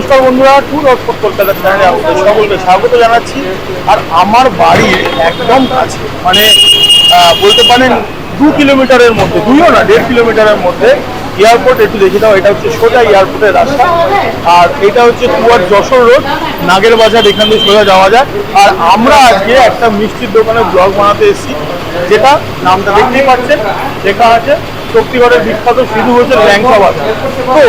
নমস্কার বন্ধুরা tour hotspot Kolkata চ্যানেলে আপনাদের সকলকে স্বাগত জানাচ্ছি। আর আমার বাড়ির একদম কাছে মানে বলতে পারেন দু কিলোমিটারের মধ্যে, দুইও না, দেড় কিলোমিটারের মধ্যে এয়ারপোর্ট একটু দেখে দাও এটা হচ্ছে সোজা এয়ারপোর্টের রাস্তা। আর এটা হচ্ছে টুয়ার যশোর রোড নাগের বাজার, এখান দিয়ে সোজা যাওয়া যায়। আর আমরা আজকে একটা মিষ্টির দোকানে ব্লগ বানাতে এসেছি, যেটা নামটা দেখতেই পাচ্ছেন, লেখা আছে শক্তিগড়ের বিখ্যাত সিধু হচ্ছে ল্যাংচা বাজার। তো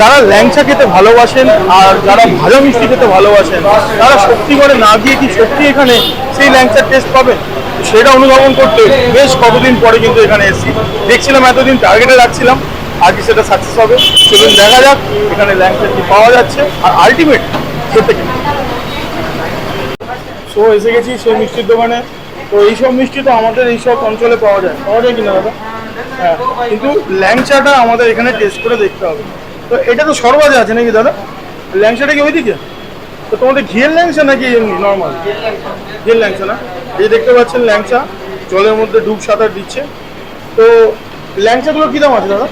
যারা ল্যাংচা খেতে ভালোবাসেন আর যারা ভালো মিষ্টি খেতে ভালোবাসেন, তারা শক্তিগড়ে না গিয়ে কি সত্যি এখানে সেই ল্যাংচার টেস্ট পাবেন সেটা অনুধাবন করতে বেশ কতদিন পরে কিন্তু এখানে এসেছি। দেখছিলাম এতদিন টার্গেটে রাখছিলাম আজকে সেটা সাকসেস হবে। সেদিন দেখা যাক এখানে ল্যাংচা কি পাওয়া যাচ্ছে আর আলটিমেট খেতে কি। সো এসে গেছি সেই মিষ্টির দোকানে। তো এইসব মিষ্টি তো আমাদের এইসব অঞ্চলে পাওয়া যায়। পাওয়া যায় কিনা দাদা? কিন্তু ল্যাংচাটা আমাদের এখানে টেস্ট করে দেখতে হবে। তো এটা তো সর্বাজে আছে নাকি দাদা? ল্যাংচাটা কি ওইদিকে তো তোমাদের ঘিয়ের ল্যাংচা নাকি এমনি নর্মাল ঘিয়ের ল্যাংচা না? এই দেখতে পাচ্ছেন ল্যাংচা জলের মধ্যে ডুব সাঁতার দিচ্ছে। তো ল্যাংচাগুলো কী দাম আছে দাদা?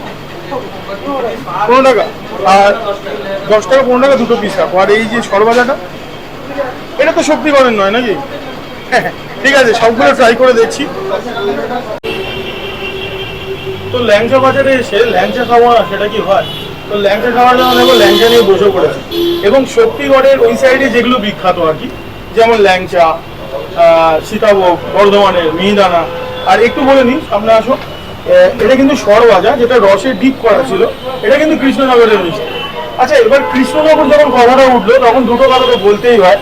পনেরো টাকা। আর দশ টাকা, পনেরো টাকা দুটো পিস রাখো। আর এই যে সরবাজাটা, এটা তো শক্তিগড়ের নয় নাকি? ঠিক আছে, সবগুলো ট্রাই করে দেখছি। তো ল্যাংচা বাজারে এসে ল্যাংচা খাওয়া সেটা কি হয়? তো ল্যাংচা খাওয়ার জন্য দেখো ল্যাংচা নিয়ে বসে পড়েছে। এবং শক্তিগড়ের ওই সাইডে যেগুলো বিখ্যাত আর কি, যেমন ল্যাংচা সীতাভোগ, বর্ধমানের মিহিদানা। আর একটু বলে নিই, সামনে আসো। এটা কিন্তু সরবাজা যেটা রসে ডিপ করা ছিল। এটা কিন্তু কৃষ্ণনগরের মিষ্টি আচ্ছা এবার কৃষ্ণনগর যখন কথাটা উঠল, তখন দুটো কথা তো বলতেই হয়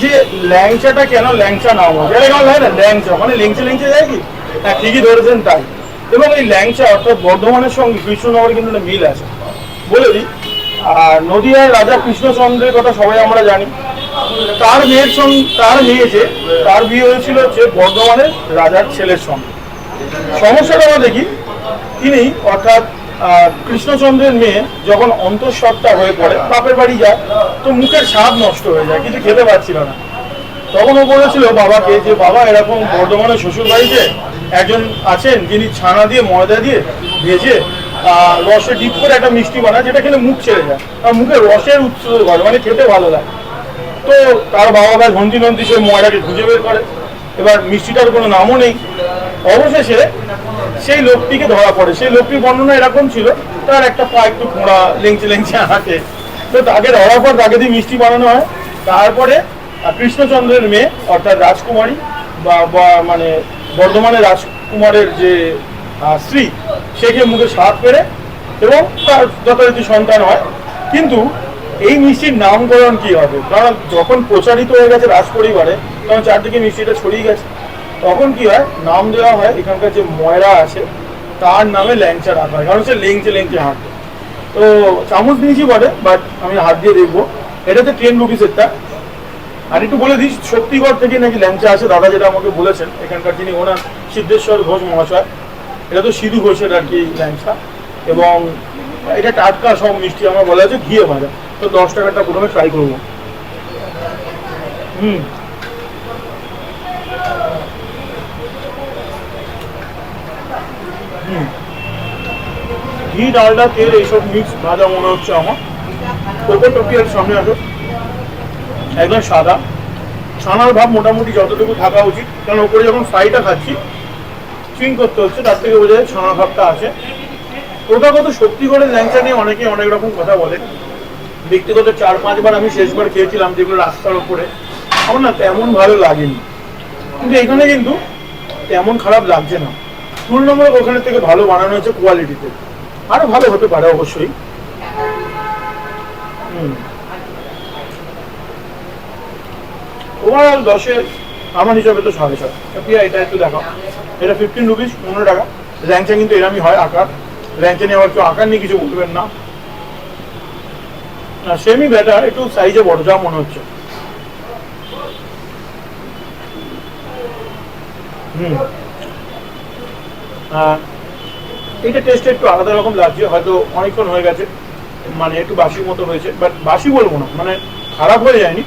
যে, ল্যাংচাটা কেন ল্যাংচা নাম হয়? এটা কেমন হয় না? ল্যাংচা মানে লেংচে লেংচে যায় কি? হ্যাঁ ঠিকই ধরেছেন তাই। এবং এই ল্যাংচা অর্থাৎ বর্ধমানের সঙ্গে কৃষ্ণনগর কিন্তু একটা মিল আছে। বলে দিই আর নদিয়ার রাজা কৃষ্ণচন্দ্রের কথা সবাই আমরা জানি। তার মেয়ের সঙ্গে তার মেয়ে যে, তার বিয়ে হয়েছিল হচ্ছে বর্ধমানের রাজার ছেলের সঙ্গে। সমস্যাটা আমরা দেখি, তিনি অর্থাৎ কৃষ্ণচন্দ্রের মেয়ে যখন অন্তঃসত্ত্বা হয়ে পড়ে, বাপের বাড়ি যায়, তো মুখের স্বাদ নষ্ট হয়ে যায়, কিছু খেতে পারছিল না। তখন ও বলেছিল বাবাকে যে, বাবা, এরকম বর্ধমানের শ্বশুর বাড়িতে একজন আছেন যিনি ছানা দিয়ে, ময়দা দিয়ে ভেজে রসে ডিপ করে একটা মিষ্টি বানায়, যেটা খেলে মুখ ছেড়ে যায়। আর মুখে রসের উৎস করে মানে খেতে ভালো লাগে। তো তার বাবা ভাই ঘন্টি নন্দি সে ময়দাকে খুঁজে বের করে। এবার মিষ্টিটার কোনো নামও নেই। অবশেষে সেই লোকটিকে ধরা পড়ে। সেই লোকটির বর্ণনা এরকম ছিল, তার একটা পা একটু খোঁড়া, লেংচে লেংচে হাঁটে তো তাকে ধরার পর তাকে দিয়ে মিষ্টি বানানো হয়। তারপরে কৃষ্ণচন্দ্রের মেয়ে, অর্থাৎ রাজকুমারী বা মানে বর্ধমানের রাজকুমারের যে স্ত্রী, সে গিয়ে মুখে স্বাদ পেরে এবং তার যথারীতি সন্তান হয়। কিন্তু এই মিষ্টির নামকরণ কি হবে? কারণ যখন প্রচারিত হয়ে গেছে রাজ পরিবারে তখন চারদিকে মিষ্টিটা ছড়িয়ে গেছে। তখন কি হয়? নাম দেওয়া হয়, এখানকার যে ময়রা আছে, তার নামে ল্যাংচা রাখা হয়। কারণ সে লেংচে লেংচে হাঁটে। তো চামচ দিয়েছি বটে বাট আমি হাত দিয়ে দেখব। এটাতে টেন রুপিসেরটা আর একটু বলে দিই, শক্তিগড় থেকে নাকি ল্যাংচা আছে দাদা যেটা আমাকে বলেছেন, এখানকার যিনি ওনার, সিদ্ধেশ্বর ঘোষ মহাশয়, এটা তো সিধু ঘোষের আর কি ল্যাংচা। এবং এটা টাটকা, সব মিষ্টি আমার বলা আছে, ঘিয়ে ভাজা। তো দশ টাকাটা প্রথমে ট্রাই করব। হুম। ঘি, ডালডা, তেল, এইসব মিক্স ভাজা মনে হচ্ছে আমার। ওপর টপি আর সামনে আসো একদম সাদা। ছানার ভাব মোটামুটি যতটুকু থাকা উচিত। কারণ ওপরে যখন ফ্রাইটা খাচ্ছি চুইং করতে হচ্ছে, তার থেকে বোঝা যায় ছানার ভাবটা আছে। প্রথাগত সত্যি শক্তিগড়ের ল্যাংচা নিয়ে অনেকে অনেক রকম কথা বলে ব্যক্তিগত চার পাঁচবার আমি শেষবার খেয়েছিলাম যেগুলো রাস্তার ওপরে। আমার না তেমন ভালো লাগেনি। কিন্তু এখানে কিন্তু তেমন খারাপ লাগছে না। তুলনামূলক ওখানে থেকে ভালো বানানো হয়েছে কোয়ালিটিতে আরও ভালো হতে পারে অবশ্যই। হুম। ওভারঅল দশে আমার হিসাবে তো সাড়ে সাত। প্রিয়া এটা একটু এটা ফিফটিন রুপিস পনেরো টাকা। কিন্তু হয় আকার। নিয়ে আবার কেউ আকার নিয়ে কিছু বলবেন না। সেমি ব্যাটার একটু সাইজে বড়, যা মনে হচ্ছে। এইটা টেস্ট একটু আলাদা রকম লাগছে, হয়তো অনেকক্ষণ হয়ে গেছে। মানে একটু বাসির মতো হয়েছে বাট বাসি বলব না। মানে খারাপ হয়ে যায়নি।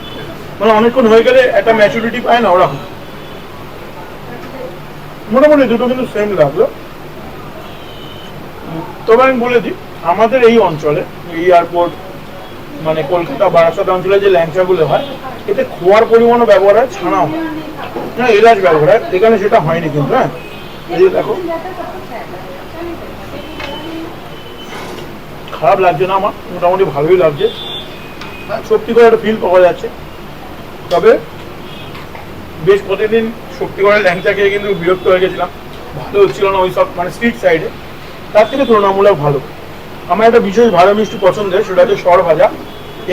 মানে অনেকক্ষণ হয়ে গেলে একটা ম্যাচুরিটি পায় না ওরকম। মোটামুটি দুটো কিন্তু সেম লাগল। তবে আমি বলে দিই, আমাদের এই অঞ্চলে এয়ারপোর্ট মানে কলকাতা, বারাসাত অঞ্চলে যে ল্যাংচাগুলো হয়, এতে খোয়ার পরিমাণও ব্যবহার হয়, ছানাও হয়। হ্যাঁ এলাচ ব্যবহার হয়, এখানে সেটা হয়নি কিন্তু হ্যাঁ? এই যে দেখো। খারাপ লাগছে না আমার, মোটামুটি ভালোই লাগছে। সত্যি করে একটা ফিল পাওয়া যাচ্ছে। তবে বেশ প্রতিদিন শক্তিগড়ের ল্যাংচা খেয়ে কিন্তু বিরক্ত হয়ে গেছিলাম। ভালো হচ্ছিল না ওই সব মানে স্ট্রিট সাইডে তার থেকে তুলনামূলক ভালো। আমার একটা বিশেষ ভালো মিষ্টি পছন্দের, সেটা হচ্ছে সর ভাজা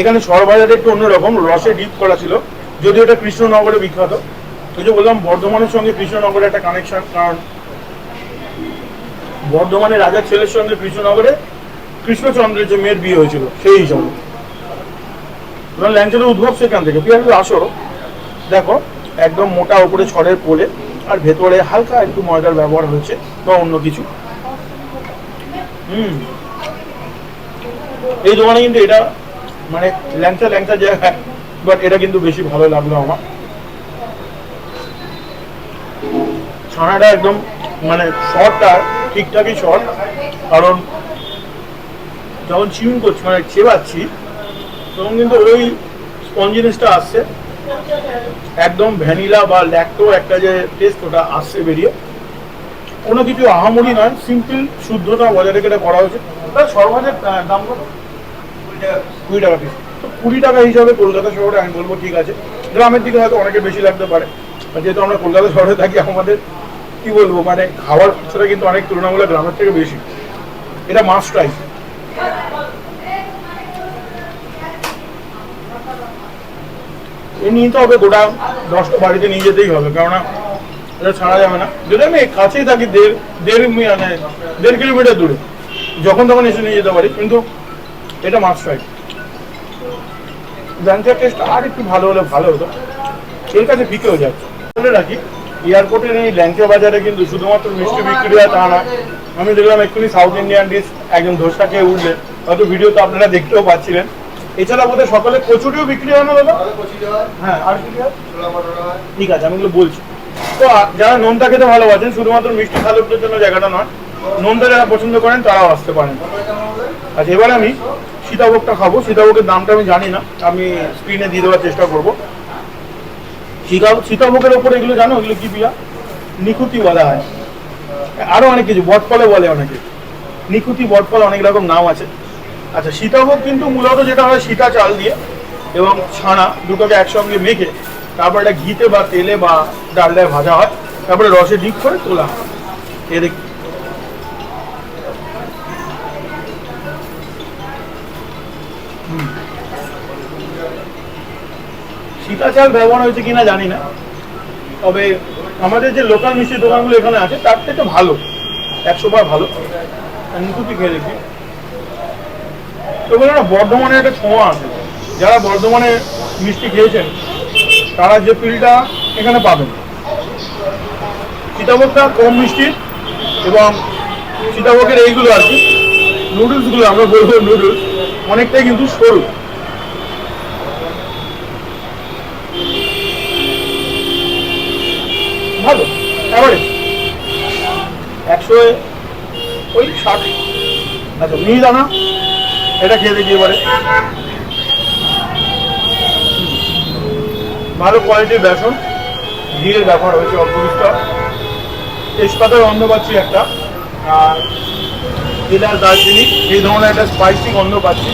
এখানে সর ভাজাটা একটু অন্যরকম, রসে ডিপ করা ছিল। যদিও এটা কৃষ্ণনগরে বিখ্যাত। ওই যে বললাম, বর্ধমানের সঙ্গে কৃষ্ণনগরে একটা কানেকশন কারণ বর্ধমানের রাজার ছেলের সঙ্গে কৃষ্ণনগরে কৃষ্ণচন্দ্রের যে মেয়ের বিয়ে হয়েছিল, সেই হিসাবে। এবার ল্যাংচাটার উদ্ভব সেখান থেকে। তুই একটু আসো। দেখো, একদম মোটা উপরে ছড়ের পোলে আর ভেতরে হালকা একটু ময়দার ব্যবহার হয়েছে, বা অন্য কিছু। হুম। এই দোকানে কিন্তু এটা মানে ল্যাংচা ল্যাংচা জায়গা বাট এটা কিন্তু বেশি ভালো লাগল আমার। ছানাটা একদম মানে শর্টটা ঠিকঠাকই শর্ট কারণ যখন চিউন করছি মানে চেবাচ্ছি তখন কিন্তু ওই স্পঞ্জিনেসটা আসছে। একদম ভ্যানিলা বা ল্যাক্টো একটা যে টেস্ট ওটা আসছে বেরিয়ে। কোনো কিছু আহামরি নয় সিম্পল শুদ্ধতা বজায় রেখে এটা করা হয়েছে। তার সর্বাধিক দাম কত? কুড়ি টাকা পিস তো কুড়ি টাকা হিসাবে কলকাতা শহরে আমি বলব ঠিক আছে। গ্রামের দিকে হয়তো অনেকে বেশি লাগতে পারে। যেহেতু আমরা কলকাতা শহরে থাকি আমাদের কি বলব? মানে খাওয়ার খরচাটা কিন্তু অনেক তুলনামূলক গ্রামের থেকে বেশি। এটা মাস্ট ট্রাই নিতে হবে গোটা দশটা বাড়িতে নিয়ে যেতেই হবে, কেননা এটা ছাড়া যাবে না। যদি আমি কাছেই থাকি, দেড় দেড় মানে দেড় কিলোমিটার দূরে, যখন তখন এসে নিয়ে যেতে পারি, কিন্তু এটা মাস্ট রাইট ল্যাংচার টেস্ট আর একটু ভালো হলে ভালো হতো। এর কাছে বিকেও যাচ্ছে। বলে রাখি এয়ারপোর্টের এই ল্যাংচা বাজারে কিন্তু শুধুমাত্র মিষ্টি বিক্রি হয় তা না। আমি দেখলাম এক্ষুনি সাউথ ইন্ডিয়ান ডিশ একজন ধোসা খেয়ে উঠলেন হয়তো ভিডিও তো আপনারা দেখতেও পাচ্ছিলেন। এছাড়া বোধহয় সকালে কচুরিও বিক্রি হয় না দাদা? হ্যাঁ। আর কি? ঠিক আছে আমি এগুলো বলছি। তো যারা নোনতা খেতে ভালোবাসেন শুধুমাত্র মিষ্টি খাদকদের জন্য জায়গাটা নয় নোনতা যারা পছন্দ করেন তারাও আসতে পারেন। আচ্ছা এবার আমি সীতাভোগটা খাব। সীতাভোগের দামটা আমি জানি না। আমি স্ক্রিনে দিয়ে দেওয়ার চেষ্টা করব। সীতা সীতাভোগের ওপরে এগুলো জানো? এগুলো কি পিয়া? নিখুতি বলা হয়। আরও অনেক কিছু বটফলে বলে অনেকে। নিখুতি বটফল অনেক রকম নাম আছে। আচ্ছা সীতাভোগ কিন্তু মূলত যেটা হয়, সীতা চাল দিয়ে এবং ছানা দুটোকে একসঙ্গে মেখে তারপর এটা ঘিতে বা তেলে বা ডালডায় ভাজা হয়, তারপরে রসে ডিপ করে তোলা হয়। এ হুম। সীতা চাল ব্যবহার হয়েছে কিনা জানি না, তবে আমাদের যে লোকাল মিষ্টির দোকানগুলো এখানে আছে, তার থেকে ভালো, একশো বার ভালো। আর নিকুতি খেয়ে দেখি বলে না বর্ধমানে একটা ছোঁয়া আছে। যারা বর্ধমানে মিষ্টি খেয়েছেন, তারা যে ফিলটা এখানে পাবেন। সীতাভোগটা কম মিষ্টি এবং সীতাভোগের এইগুলো আর কি নুডলসগুলো আমরা বলব নুডলস অনেকটাই কিন্তু সরু। ভালো এবারে একশো ওই ষাট। আচ্ছা মিহিদানা এটা খেয়ে দেখি এবারে। ভালো কোয়ালিটির বেসন। ঘিয়ের ব্যবহার হয়েছে অল্প বিস্তর তেজপাতার গন্ধ পাচ্ছি একটা। আর এলাচ, দারচিনি, এই ধরনের একটা স্পাইসি গন্ধ পাচ্ছি।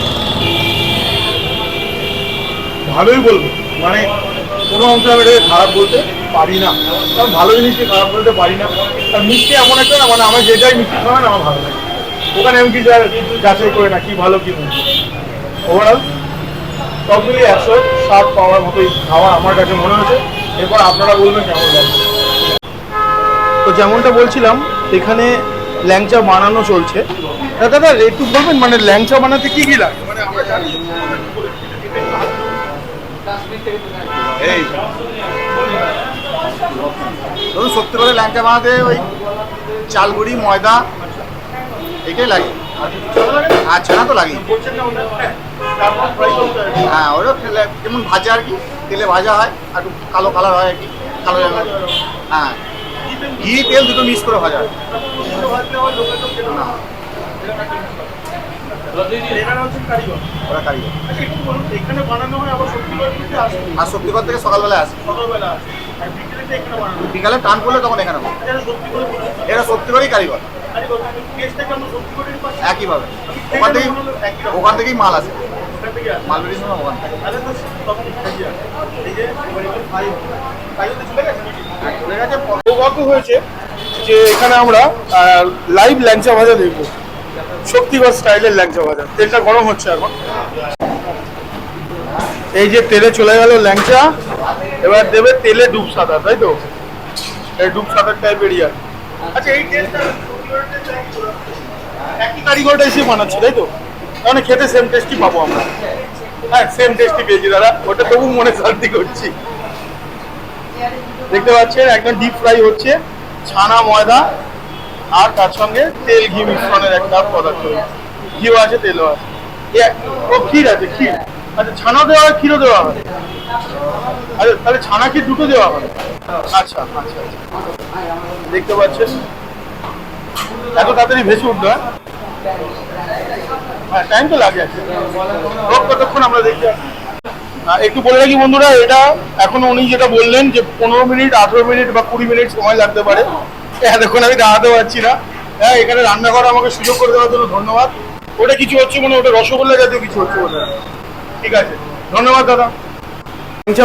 ভালোই বলব। মানে কোনো অংশ আমি এটাকে খারাপ বলতে পারি না। কারণ ভালো জিনিসকে খারাপ বলতে পারি না। আর মিষ্টি এমন একটা না মানে আমার যেটাই মিষ্টি খাওয়া না আমার ভালো লাগে। ওখানে আমি কিছু আর যাচাই করে না কি ভালো কি মিষ্টি ওভারঅল সব মিলিয়ে একশো ষাট পাওয়ার মতোই খাওয়া আমার কাছে মনে হয়েছে। এরপর আপনারা বলবেন কেমন লাগে। তো যেমনটা বলছিলাম এখানে ল্যাংচা বানানো চলছে। দাদা একটু বলবেন মানে ল্যাংচা বানাতে কি কি লাগে? মানে আমরা জানি। এই। ধরুন সত্যি করে ল্যাংচা বানাতে ওই চাল গুঁড়ি ময়দা এটাই লাগে। আর ছানা তো লাগে হ্যাঁ, ওটা ফেলে- যেমন ভাজা আর কি তেলে ভাজা হয় আর একটু কালো কালার হয় আর কি কালো। হ্যাঁ ঘি তেল দুটো মিক্স করে ভাজা হয়। না। আর শক্তিগড় থেকে সকালবেলা আসে। বিকালে টান পড়লে তখন এখানে এরা শক্তিগড়ই কারিগর। একইভাবে। ওখান থেকেই ওখান থেকেই মাল হয়েছে যে এখানে আমরা লাইভ ল্যাংচা ভাজা দেখব। শক্তিগড় স্টাইলের ল্যাংচা ভাজা। তেলটা গরম হচ্ছে এখন। এই যে তেলে চলে গেল ল্যাংচা, এবার দেবে তেলে ডুব সাদা, তাই তো? এই ডুব সাদার টাইপ বেরিয়ে আচ্ছা এই টেস্টটা একই কারিগরটা এসে বানাচ্ছে, তাই তো? তাহলে খেতে সেম টেস্টই পাবো আমরা। হ্যাঁ সেম টেস্টই পেয়েছি, দাদা। ওটা তবু মনে শান্তি করছি। দেখতে পাচ্ছেন, একদম ডিপ ফ্রাই হচ্ছে। ছানা, ময়দা আর তার সঙ্গে তেল, ঘি মিশ্রণের একটা পদার্থ ঘিও আছে, তেলও আছে। ও, ক্ষীর আছে, ক্ষীর। আচ্ছা ছানা দেওয়া হয়, ক্ষীরও দেওয়া হয়? আচ্ছা তাহলে ছানা কি দুটো দেওয়া হয়। আচ্ছা আচ্ছা আচ্ছা। দেখতে পাচ্ছেন এত তাড়াতাড়ি ভেসে উঠল হ্যাঁ? হ্যাঁ টাইম তো লাগে হোক কতক্ষণ আমরা দেখি? একটু বলে রাখি বন্ধুরা, এটা এখন উনি যেটা বললেন যে পনেরো মিনিট, আঠেরো মিনিট বা কুড়ি মিনিট সময় লাগতে পারে। এতক্ষণ আমি দাঁড়াতে পারছি না। হ্যাঁ এখানে রান্না করা আমাকে সুযোগ করে দেওয়ার জন্য ধন্যবাদ। ওটা কিছু হচ্ছে মানে ওটা রসগোল্লা জাতীয় কিছু হচ্ছে ঠিক আছে। ধন্যবাদ, দাদা।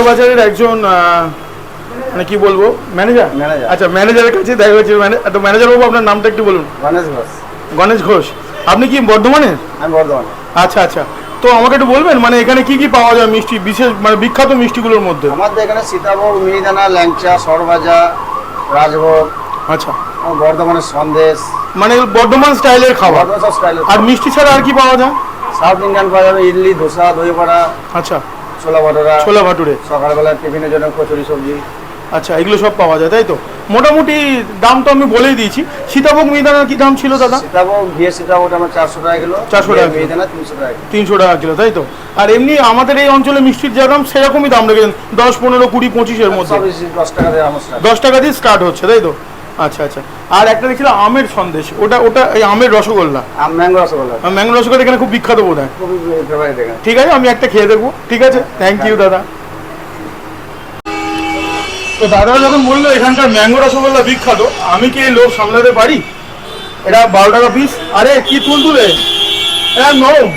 বাজারের একজন মানে কি বলব? Manager Manager. আচ্ছা ম্যানেজারের কাছে দেখা ম্যানে- তো ম্যানেজার বাবু আপনার নামটা একটু বলুন। গণেশ ঘোষ। গণেশ ঘোষ। আপনি কি বর্ধমানের? আমি বর্ধমানে আচ্ছা আচ্ছা। তো আমাকে একটু বলবেন মানে এখানে কি কি পাওয়া যায় মিষ্টি বিশেষ মানে বিখ্যাত মিষ্টিগুলোর মধ্যে? আমাদের এখানে সীতাভোগ মিহিদানা ল্যাংচা সরভাজা রাজভোগ আচ্ছা। বর্ধমানের সন্দেশ। মানে বর্ধমান স্টাইলের খাবার। আর মিষ্টি ছাড়া আর কি পাওয়া যায়? সাউথ ইন্ডিয়ান পাওয়া যাবে ইডলি ধোসা দই বড়া আচ্ছা। ছোলা ভটোরা ছোলা ভাটুরে। সকালবেলা টিফিনের জন্য কচুরি সবজি। আচ্ছা এগুলো সব পাওয়া যায় তাই তো? মোটামুটি দাম তো আমি বলেই দিয়েছি। সীতাভোগ মিহিদানার কি দাম ছিল দাদা? সীতাভোগ ঘিয়ে সীতাভোগ আমার চারশো টাকা কিলো 400 টাকা। মিহিদানা তিনশো টাকা কিলো। তিনশো টাকা কিলো তাই তো? আর এমনি আমাদের এই অঞ্চলে মিষ্টির যা দাম সেরকমই দাম রেখেছেন দশ পনেরো কুড়ি পঁচিশের মধ্যে। দশ টাকা দিয়ে দশ টাকা দিয়ে স্টার্ট হচ্ছে তাই তো? আচ্ছা আচ্ছা। আর একটা দেখছিলাম আমের সন্দেশ। ওটা ওটা এই আমের রসগোল্লা। আম ম্যাঙ্গো রসগোল্লা। ম্যাঙ্গো রসগোল্লা এখানে খুব বিখ্যাত বোধ হয় ঠিক আছে আমি একটা খেয়ে দেখব। ঠিক আছে? থ্যাংক ইউ দাদা। তো দাদা যখন বলল এখানকার ম্যাঙ্গো রসগোল্লা বিখ্যাত আমি কি এই লোক সামলাতে পারি? এটা বারো টাকা পিস আরে কি তুল তুলে? হ্যাঁ নরম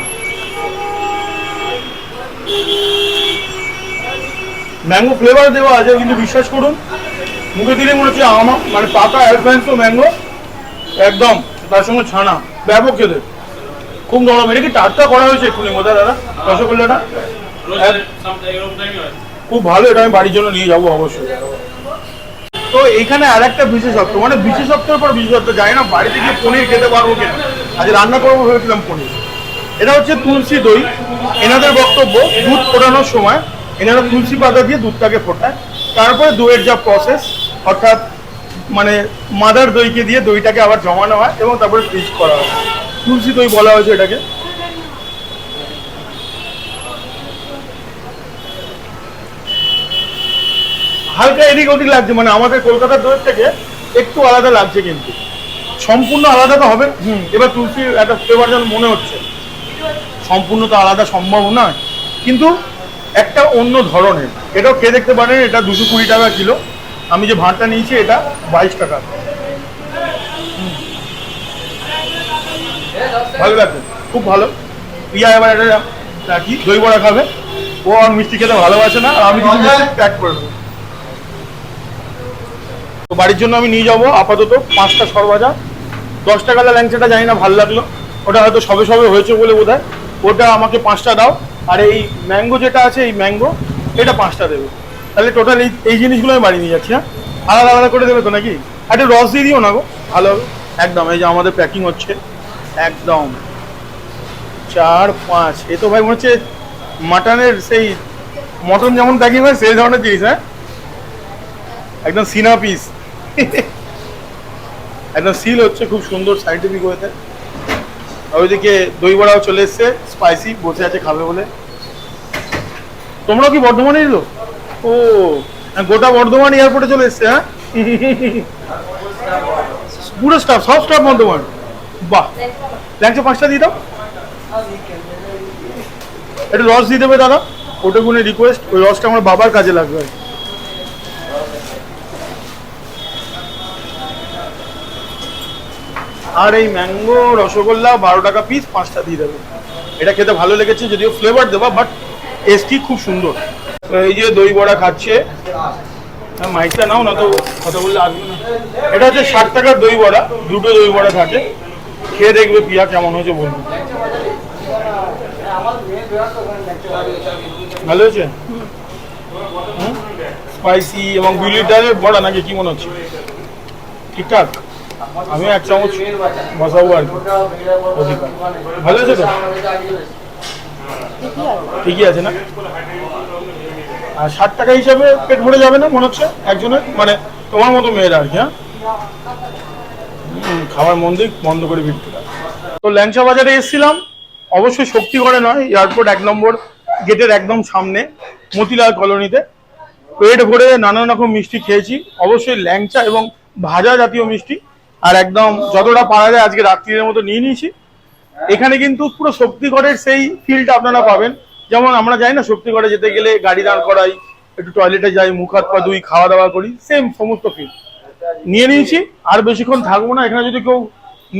ম্যাঙ্গো ফ্লেভার দেওয়া আছে কিন্তু বিশ্বাস করুন। মুখে দিলে মনে হচ্ছে আমা মানে পাকা অ্যাডভান্স তো ম্যাঙ্গো। একদম তার সঙ্গে ছানা ব্যাপক খেতে। খুব নরম এটা কি টাটকা করা হয়েছে মধ্যে দাদা? রসগোল্লাটা? খুব ভালো, এটা আমি বাড়ির জন্য নিয়ে যাব অবশ্যই। তো এখানে আর একটা বিশেষত্ব মানে বিশেষত্বের পর বিশেষত্ব, জানি না বাড়িতে গিয়ে পনির খেতে পারব কিনা। আজ রান্না করব ভেবেছিলাম পনির। এটা হচ্ছে তুলসী দই। এনাদের বক্তব্য, দুধ ফোটানোর সময় এনারা তুলসী পাতা দিয়ে দুধটাকে ফোটায়। তারপরে দইয়ের যা প্রসেস অর্থাৎ মানে মাদার দইকে দিয়ে দইটাকে আবার জমানো হয় এবং তারপরে ফ্রিজ করা হয়। তুলসী দই বলা হয়েছে এটাকে। হালকা এদিক ওদিক লাগছে মানে আমাদের কলকাতার দইয়ের থেকে একটু আলাদা লাগছে কিন্তু। সম্পূর্ণ আলাদা তো হবে। এবার তুলসির একটা ফ্লেভার যেন মনে হচ্ছে। সম্পূর্ণ তো আলাদা সম্ভব নয়। কিন্তু একটা অন্য ধরনের এটাও খেয়ে দেখতে পারেন এটা দুশো কুড়ি টাকা কিলো। আমি যে ভাঁড়টা নিয়েছি এটা বাইশ টাকা। ভালো লাগবে খুব ভালো। প্রিয়া এবার এটা কি? দই বড়া খাবে। ও আর মিষ্টি খেতে ভালোবাসে না আর আমি কিছু প্যাক করে দেবো। তো বাড়ির জন্য আমি নিয়ে যাব আপাতত, পাঁচটা সরভাজা দশ টাকা ল্যাংচাটা জানি না, ভালো লাগল। ওটা হয়তো সবে সবে হয়েছে বলে বোধ ওটা আমাকে পাঁচটা দাও। আর এই ম্যাঙ্গো যেটা আছে, এই ম্যাঙ্গো, এটা পাঁচটা দেবে। তাহলে টোটাল এই এই জিনিসগুলো আমি বাড়ি নিয়ে যাচ্ছি হ্যাঁ? আলাদা আলাদা করে দেবে তো নাকি? একটা রস দিয়ে দিও না গো। ভালো হবে। একদম, এই যে আমাদের প্যাকিং হচ্ছে। একদম। চার, পাঁচ। এ তো ভাই মনে হচ্ছে মাটনের সেই মটন যেমন প্যাকিং হয়, সেই ধরনের জিনিস হ্যাঁ? একদম সিনা পিস একদম সিল হচ্ছে খুব সুন্দর সাইন্টিফিক ওয়েতে আর ওইদিকে দই বড়াও চলে এসছে স্পাইসি বসে আছে খাবে বলে। তোমরাও কি বর্ধমানে এলো ও হ্যাঁ, গোটা বর্ধমান এয়ারপোর্টে চলে এসছে হ্যাঁ? পুরো স্টাফ সব স্টাফ বর্ধমান। বাহ! ল্যাংচা পাঁচটা দিয়ে দাও। একটু রস দিয়ে দেবে দাদা। ওটা কোনো রিকোয়েস্ট ওই রসটা আমার বাবার কাজে লাগবে। আর কি। আর এই ম্যাঙ্গো, রসগোল্লা বারো টাকা পিস পাঁচটা দিয়ে দেবে। এটা খেতে ভালো লেগেছে, যদিও ফ্লেভার দেবা বাট টেস্টি খুব সুন্দর। এই যে দই বড়া খাচ্ছে। হ্যাঁ মাইকটা নাও, না তো কথা বললে আসবে না এটা হচ্ছে ষাট টাকার দই বড়া, দুটো দই বড়া থাকে। খেয়ে দেখবে পিয়া কেমন হয়েছে বলবে ভালো হয়েছে? স্পাইসি এবং বিউলি ডালের বড়া নাকি, কি মনে হচ্ছে? ঠিকঠাক? আমি এক চামচ বসাবো আর কি ভালো আছে তো? ঠিকই আছে না? আর ষাট টাকা হিসাবে পেট ভরে যাবে না মনে হচ্ছে একজনের? মানে তোমার মতো মেয়েরা আর কি হ্যাঁ? খাবার মন দিক বন্ধ করে ফিরতে তো ল্যাংচা বাজারে এসেছিলাম। অবশ্যই শক্তিগড়ে নয়, এয়ারপোর্ট এক নম্বর গেটের একদম সামনে, মতিলাল কলোনিতে। পেট ভরে নানান রকম মিষ্টি খেয়েছি। অবশ্যই ল্যাংচা এবং ভাজা জাতীয় মিষ্টি আর একদম যতটা পারা যায় আজকে রাত্রির মতো নিয়ে নিয়েছি। এখানে কিন্তু পুরো শক্তিগড়ের সেই ফিলটা আপনারা পাবেন। যেমন আমরা যাই না শক্তিগড়ে যেতে গেলে গাড়ি দাঁড় করাই, একটু টয়লেটে যাই, মুখ হাত পা ধুই খাওয়া দাওয়া করি সেম সমস্ত ফিল নিয়ে নিয়েছি, আর বেশিক্ষণ থাকব না। এখানে যদি কেউ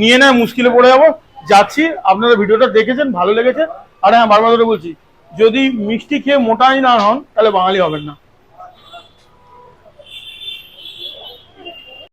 নিয়ে নেয়, মুশকিলে পড়ে যাব। যাচ্ছি, আপনারা ভিডিওটা দেখেছেন, ভালো লেগেছে। আর হ্যাঁ বারবার করে বলছি, যদি মিষ্টি খেয়ে মোটাই না হন, তাহলে বাঙালি হবেন না।